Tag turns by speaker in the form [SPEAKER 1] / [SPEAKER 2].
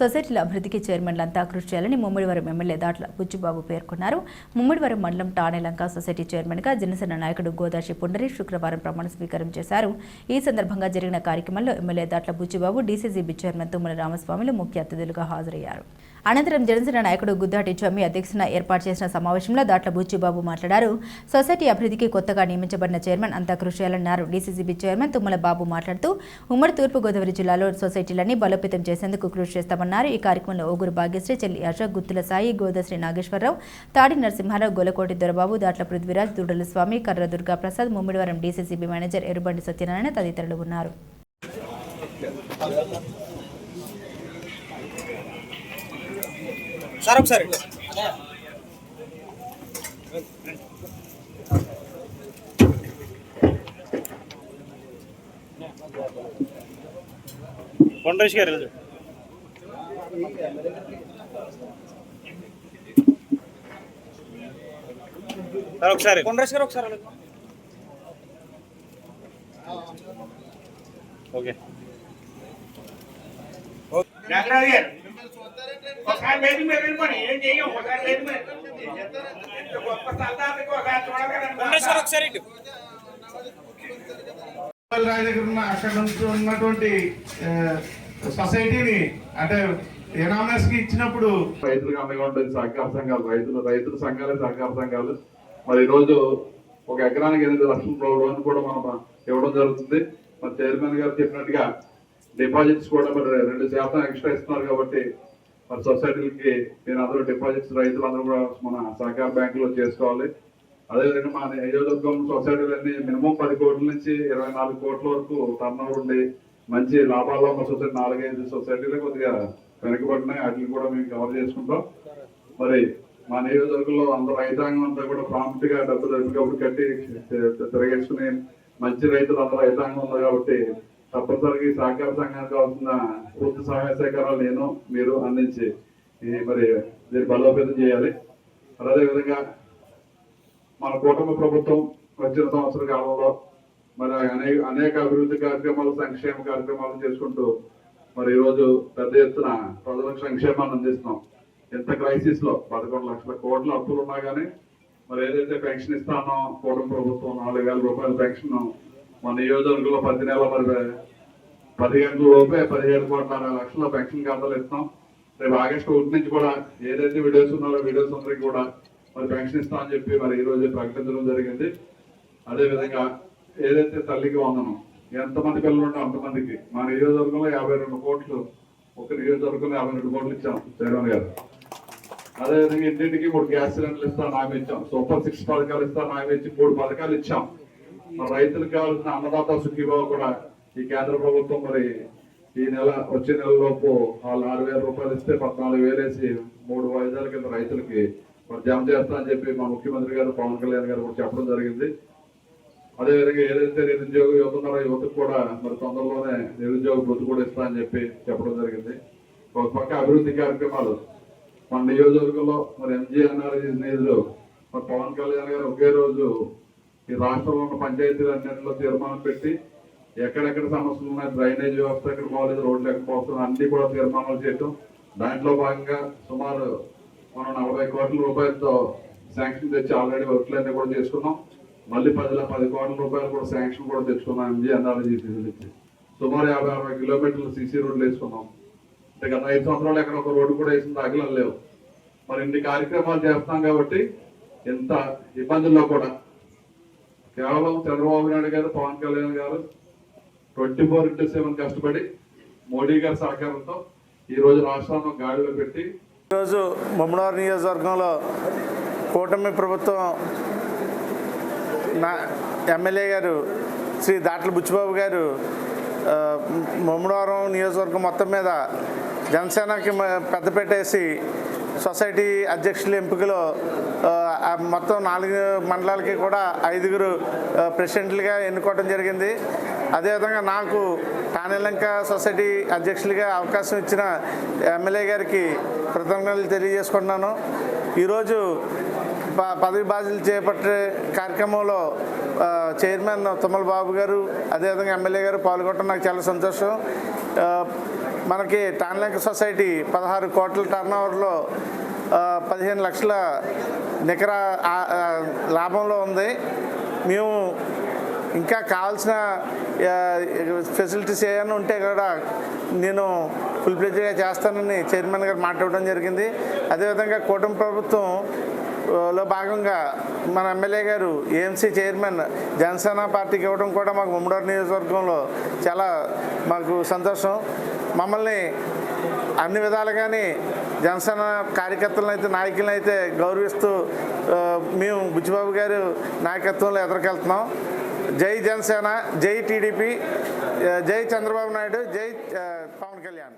[SPEAKER 1] సొసైటీల అభివృద్ధికి చైర్మన్లంతా కృషి చేయాలని ముమ్మిడివరం ఎమ్మెల్యే దాట్ల బుచ్చిబాబు పేర్కొన్నారు. ముమ్మిడివరం మండలం టానేలంక సొసైటీ చైర్మన్గా జనసేన నాయకుడు గోదాశి పుండరి శుక్రవారం ప్రమాణ స్వీకారం చేశారు. ఈ సందర్భంగా జరిగిన కార్యక్రమంలో MLA Datla Buchibabu DCGB chairman Tummala రామస్వామిలు ముఖ్య అతిథులుగా హాజరయ్యారు. అనంతరం జనసేన నాయకుడు గుద్దాటి చమ్మి అధ్యక్షున ఏర్పాటు చేసిన సమావేశంలో దాట్ల బుచ్చిబాబు మాట్లాడారు. సొసైటీ అభివృద్ధికి కొత్తగా నియమించబడిన చైర్మన్ అంతా కృషి చేయాలన్నారు. డీసీసీబీ చైర్మన్ తుమ్మల బాబు మాట్లాడుతూ ఉమ్మడి తూర్పుగోదావరి జిల్లాలో సొసైటీలన్నీ బలోపేతం చేసేందుకు కృషి చేస్తామన్నారు. ఈ కార్యక్రమంలో ఓగురు భాగ్యశ్రీ చెల్లి అశోక్ గుత్తుల సాయి గోదశ్రీ నాగేశ్వరరావు తాడి నరసింహారావు గొలకోటి దొరబాబు దాట్ల పృథ్వీరాజ్ దుడల స్వామి కర్ర దుర్గా ప్రసాద్ ముమ్మిడివరం డీసీసీబీ మేనేజర్ ఎరుబండి సత్యనారాయణ తదితరులు ఉన్నారు.
[SPEAKER 2] సార్ ఒకసారి. కొండరేష్ గారు వెళ్ళదు సార్ ఒకసారి. కొండరేష్ గారు ఒకసారి ఓకే.
[SPEAKER 3] గారు. ఒకసారి వేదిక మీద వెళ్ళిపోయి ఏం చెయ్యం? ఒకసారి వేదిక మీద గొప్ప ఒకసారి
[SPEAKER 2] ఒకసారి
[SPEAKER 4] రాజు దగ్గర ఉన్న అక్కడ నుంచి ఉన్నటువంటి సొసైటీని అంటే ఎనామస్కి ఇచ్చినప్పుడు
[SPEAKER 5] రైతులకు అండగా ఉండేది సహకార సంఘాలు రైతులు రైతుల సంఘాలే సహకార సంఘాలు. మరి ఈ రోజు ఒక ఎకరానికి ఎనిమిది లక్షల లోన్ కూడా మనం ఇవ్వడం జరుగుతుంది. మరి చైర్మన్ గారు చెప్పినట్టుగా డిపాజిట్స్ కూడా మరి రెండు శాతం ఎక్స్ట్రా ఇస్తున్నారు కాబట్టి మరి సొసైటీలకి నేను అందరూ డిపాజిట్స్ రైతులందరూ కూడా మన సహకార బ్యాంకులో చేసుకోవాలి. అదేవిధంగా మన నియోజకవర్గం సొసైటీలన్నీ మినిమం పది కోట్ల నుంచి ఇరవై నాలుగు కోట్ల వరకు టర్న్ ఉండి మంచి లాభాల్లో ఉన్న సొసైటీ నాలుగైదు సొసైటీలే కొద్దిగా వెనకబడినాయి. వాటిని కూడా మేము కవర్ చేసుకుంటాం. మరి మా నియోజకవర్గంలో అందరూ రైతాంగం అంతా కూడా ప్రాంప్ట్గా డబ్బులు ఎప్పటికప్పుడు కట్టి తిరగేసుకుని మంచి రైతులు అందరూ రైతాంగం ఉంది కాబట్టి తప్పనిసరిగా ఈ సహకార సంఘానికి కావాల్సిన పూర్తి సహాయ సహకారాలు నేను మీరు అందించి మరి దీన్ని బలోపేతం చేయాలి. మరి అదేవిధంగా మన కూటమి ప్రభుత్వం వచ్చిన సంవత్సర కాలంలో మరి అనేక అనేక అభివృద్ధి కార్యక్రమాలు సంక్షేమ కార్యక్రమాలు చేసుకుంటూ మరి ఈరోజు పెద్ద ఎత్తున ప్రజలకు సంక్షేమాన్ని అందిస్తున్నాం. ఎంత క్రైసిస్లో పదకొండు లక్షల కోట్ల అప్పులు ఉన్నా కానీ మరి ఏదైతే పెన్షన్ ఇస్తానో కూటమి ప్రభుత్వం నాలుగు వేల రూపాయల పెన్షన్ మన నియోజకవర్గంలో ప్రతి నెల మరి పదిహేను లోపే పదిహేడు కోట్ల లక్షల పెన్షన్ ఖాతాలు ఇస్తాం. రేపు ఆగస్టు ఒకటి నుంచి కూడా ఏదైతే వీడియోస్ ఉన్నారో వీడియోస్ అందరికి కూడా మరి పెన్షన్ ఇస్తామని చెప్పి మరి ఈ రోజు ప్రకటించడం జరిగింది. అదేవిధంగా ఏదైతే తల్లికి వందనం ఎంతమంది పిల్లలు ఉంటే అంతమందికి. మా నియోజకవర్గంలో యాభై రెండు కోట్లు ఒక నియోజకవర్గంలో యాభై రెండు కోట్లు ఇచ్చాం జగన్ గారు. అదేవిధంగా ఇంటింటికి మూడు గ్యాస్ సిలిండర్లు ఇస్తాను హామీ ఇచ్చాం. సూపర్ సిక్స్ పథకాలు ఇస్తాను హామీ ఇచ్చి మూడు పథకాలు ఇచ్చాం. మరి రైతులకు కావాల్సిన అన్నదాత సుఖీభావ కూడా ఈ కేంద్ర ప్రభుత్వం మరి ఈ నెల వచ్చే నెల లోపు వాళ్ళు ఆరు వేల రూపాయలు ఇస్తే పద్నాలుగు వేలు వేసి మూడు వాయిదాల కింద రైతులకి మరి జమ చేస్తా అని చెప్పి మా ముఖ్యమంత్రి గారు పవన్ కళ్యాణ్ గారు కూడా చెప్పడం జరిగింది. అదేవిధంగా ఏదైతే నిరుద్యోగ యువత ఉన్నారో యువతకు కూడా మరి తొందరలోనే నిరుద్యోగ వృత్తి కూడా ఇస్తా అని చెప్పి చెప్పడం జరిగింది. ఒక పక్క అభివృద్ధి కార్యక్రమాలు మన నియోజకవర్గంలో మరి ఎంజీఎన్ఆర్ నిధులు మరి పవన్ కళ్యాణ్ గారు ఒకే రోజు ఈ రాష్ట్రంలో ఉన్న పంచాయతీలన్నింటిలో తీర్మానం పెట్టి ఎక్కడెక్కడ సమస్యలు ఉన్నాయి డ్రైనేజ్ వ్యవస్థ ఎక్కడ బాగలేదు రోడ్లు ఎక్కడ పోతుంది అన్ని కూడా తీర్మానాలు చేయటం. దాంట్లో భాగంగా సుమారు మనం నలభై కోట్ల రూపాయలతో శాంక్షన్ తెచ్చి ఆల్రెడీ వర్క్లన్నీ కూడా చేసుకున్నాం. మళ్ళీ పదిలో పది కోట్ల రూపాయలు కూడా శాంక్షన్ కూడా తెచ్చుకున్నాం ఎంజీఎన్ఆర్ నుంచి. సుమారు యాభై అరవై కిలోమీటర్లు సీసీ రోడ్లు వేసుకున్నాం. అంటే గత ఐదు సంవత్సరాలు ఎక్కడ ఒక రోడ్డు కూడా వేసిన దాఖలు లేవు. మరి ఇన్ని కార్యక్రమాలు చేస్తున్నాం కాబట్టి ఎంత ఇబ్బందుల్లో కూడా కేవలం చంద్రబాబు నాయుడు గారు పవన్ కళ్యాణ్ గారు ట్వంటీ ఫోర్ ఇంటూ సెవెన్ కష్టపడి మోడీ గారి సహకారంతో ఈ రోజు రాష్ట్రాన్ని గాడిలో పెట్టి
[SPEAKER 6] ఈరోజు మమ్మడారు నియోజకవర్గంలో కూటమి ప్రభుత్వం నా ఎమ్మెల్యే గారు శ్రీ దాట్ల బుచ్చిబాబు గారు ఆ, నియోజకవర్గం మొత్తం మీద జనసేనకి పెద్ద పెట్టేసి సొసైటీ అధ్యక్షుల ఎంపికలో మొత్తం నాలుగు మండలాలకి కూడా ఐదుగురు ప్రెసిడెంట్లుగా ఎన్నుకోవడం జరిగింది. అదేవిధంగా నాకు టానెలంక సొసైటీ అధ్యక్షులుగా అవకాశం ఇచ్చిన ఎమ్మెల్యే గారికి కృతజ్ఞతలు తెలియజేసుకుంటున్నాను. ఈరోజు ప- పదవి బాధ్యతలు చేపట్టే కార్యక్రమంలో చైర్మన్ తుమ్మల బాబు గారు అదేవిధంగా ఎమ్మెల్యే గారు పాల్గొనడం నాకు చాలా సంతోషం. మనకి టాన్లంక సొసైటీ పదహారు కోట్ల టర్న్ ఓవర్లో పదిహేను లక్షల నికర లాభంలో ఉంది. మేము ఇంకా కావాల్సిన ఫెసిలిటీస్ ఏమైనా ఉంటే కూడా నేను ఫుల్ ప్లేజ్గా చేస్తానని చైర్మన్ గారు మాట్లాడడం జరిగింది. అదేవిధంగా కూటమి ప్రభుత్వం లో భాగంగా మన ఎమ్మెల్యే గారు ఏఎంసీ చైర్మన్ జనసేన పార్టీకి ఇవ్వడం కూడా మాకు ముమ్మడోర్ నియోజకవర్గంలో చాలా మాకు సంతోషం. మమ్మల్ని అన్ని విధాలుగానే జనసేన కార్యకర్తలను అయితే నాయకులను అయితే గౌరవిస్తూ మేము బుచ్చిబాబు గారు నాయకత్వంలో ఎదురుకెళ్తున్నాం. జై జనసేన జై టీడీపీ జై చంద్రబాబు నాయుడు జై పవన్ కళ్యాణ్.